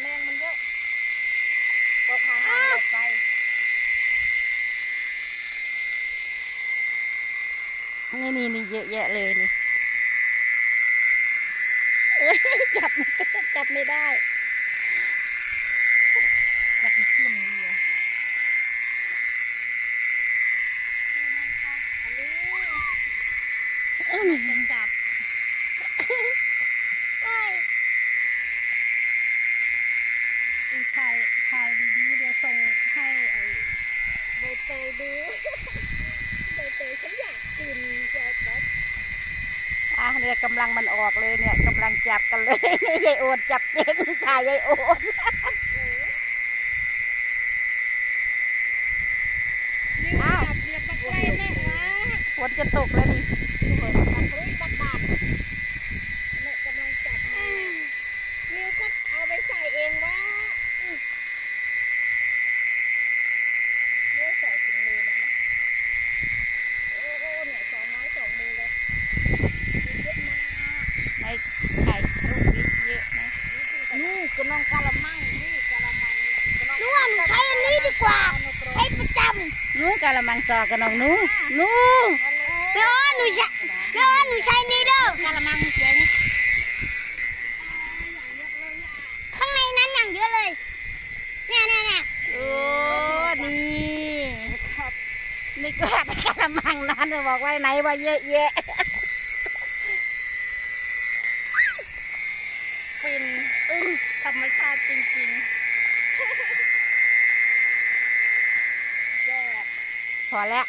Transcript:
เดี๋ยวมันแมงมันเยอะกดทางหาหลบไฟนี่นี่นี่เยอะแยะเลยนี่ เอ้ยจับจับไม่ได้ จับอีกขึ้นดีอะอันนี้เป็นจับ เอ้ย ถ่ายถ่ายดีๆเดี๋ยวส่งให้ไอ้ใบเตยดูใบเตยฉันอยากกินแกก็อะเนี่ยกำลังมันออกเลยเนี่ยกำลังจับกันเลยยายโอดจับเจ๊งถ่ายยายโอดนี่ว่าจับเรียบมาใกล้แม่วะฝนจะตกแล้วนี่ เปิดบักเฮ้ยบักบาดแม่กำลังจับมันนิวก็เอาไปใส่เองว่าเนี่ยใส่ถุงมือมานะโอ้โอ้เนี่ยสองไม้สองมือเลยเยอะมาก ในไข่ลูกนิดเยอะนะ นี่กำลังกะละมังนี่กะละมังนวลใช้อันนี้ดีกว่า ใช้ประจนู้กะละมังซอกันน้องนู้นู้ำไม่อ้อนหนูใช้ไม่อ้อนหนูใช้นี่เด้อกะละมังเสียงข้างในนั้นอย่างเยอะเลย เนี่ยเนี่ยเนี่ยโอ้นี่นี่กระกะละมังนั้นบอกไว้ไหนว่าเยอะแยะ ฟิน อึ้งธรรมชาติจริงๆยอดพอแล้ว